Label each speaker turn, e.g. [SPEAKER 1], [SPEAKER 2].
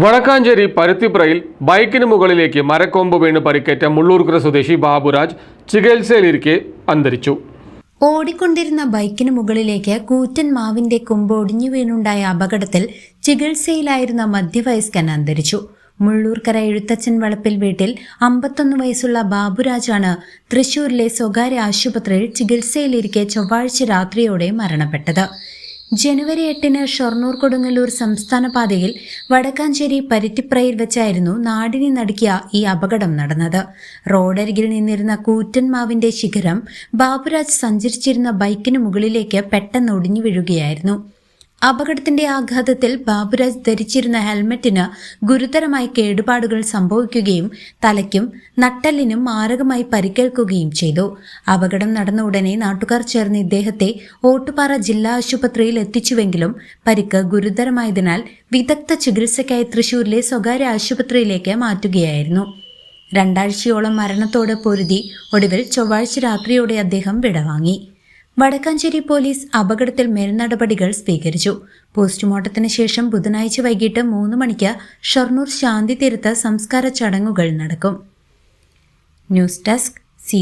[SPEAKER 1] Vadakkanchery പരുത്തിപ്രയിൽ ബൈക്കിന് മുകളിലേക്ക് മരക്കൊമ്പ് വീണ് പരിക്കേറ്റ മുള്ളൂർക്കര സ്വദേശി ബാബുരാജ് ചികിത്സയിലിരിക്കെ അന്തരിച്ചു.
[SPEAKER 2] ഓടിക്കൊണ്ടിരുന്ന ബൈക്കിന് മുകളിലേക്ക് കൂറ്റൻ മാവിന്റെ കൊമ്പ് ഒടിഞ്ഞു വീണുണ്ടായ അപകടത്തിൽ ചികിത്സയിലായിരുന്ന മധ്യവയസ്കൻ അന്തരിച്ചു. മുള്ളൂർക്കര എഴുത്തച്ഛൻ വളപ്പിൽ വീട്ടിൽ അമ്പത്തൊന്ന് വയസ്സുള്ള ബാബുരാജാണ് തൃശൂരിലെ സ്വകാര്യ ആശുപത്രിയിൽ ചികിത്സയിലിരിക്കെ ചൊവ്വാഴ്ച രാത്രിയോടെ മരണപ്പെട്ടത്. ജനുവരി എട്ടിന് ഷൊർണൂർ കൊടുങ്ങല്ലൂർ സംസ്ഥാന പാതയിൽ വടക്കാഞ്ചേരി പരുത്തിപ്രയിൽ വെച്ചായിരുന്നു നാടിനെ നടുക്കിയ ഈ അപകടം നടന്നത്. റോഡരികിൽ നിന്നിരുന്ന കൂറ്റൻ മാവിന്റെ ശിഖരം ബാബുരാജ് സഞ്ചരിച്ചിരുന്ന ബൈക്കിന് മുകളിലേക്ക് പെട്ടെന്ന് ഒടിഞ്ഞു വീഴുകയായിരുന്നു. അപകടത്തിന്റെ ആഘാതത്തിൽ ബാബുരാജ് ധരിച്ചിരുന്ന ഹെൽമറ്റിന് ഗുരുതരമായി കേടുപാടുകൾ സംഭവിക്കുകയും തലയ്ക്കും നട്ടലിനും മാരകമായി പരിക്കേൽക്കുകയും ചെയ്തു. അപകടം നടന്ന ഉടനെ നാട്ടുകാർ ചേർന്ന് ഇദ്ദേഹത്തെ ഓട്ടുപാറ ജില്ലാ ആശുപത്രിയിൽ എത്തിച്ചുവെങ്കിലും പരിക്ക് ഗുരുതരമായതിനാൽ വിദഗ്ധ ചികിത്സയ്ക്കായി തൃശൂരിലെ സ്വകാര്യ ആശുപത്രിയിലേക്ക് മാറ്റുകയായിരുന്നു. രണ്ടാഴ്ചയോളം മരണത്തോട് പൊരുതി ഒടുവിൽ ചൊവ്വാഴ്ച രാത്രിയോടെ അദ്ദേഹം വിടവാങ്ങി. വടക്കാഞ്ചേരി പോലീസ് അപകടത്തിൽ മേൽനടപടികൾ സ്വീകരിച്ചു. പോസ്റ്റ്മോർട്ടത്തിന് ശേഷം ബുധനാഴ്ച വൈകിട്ട് മൂന്ന് മണിക്ക് ഷൊർണൂർ ശാന്തി തീരത്ത് സംസ്കാര ചടങ്ങുകൾ നടക്കും. News desk C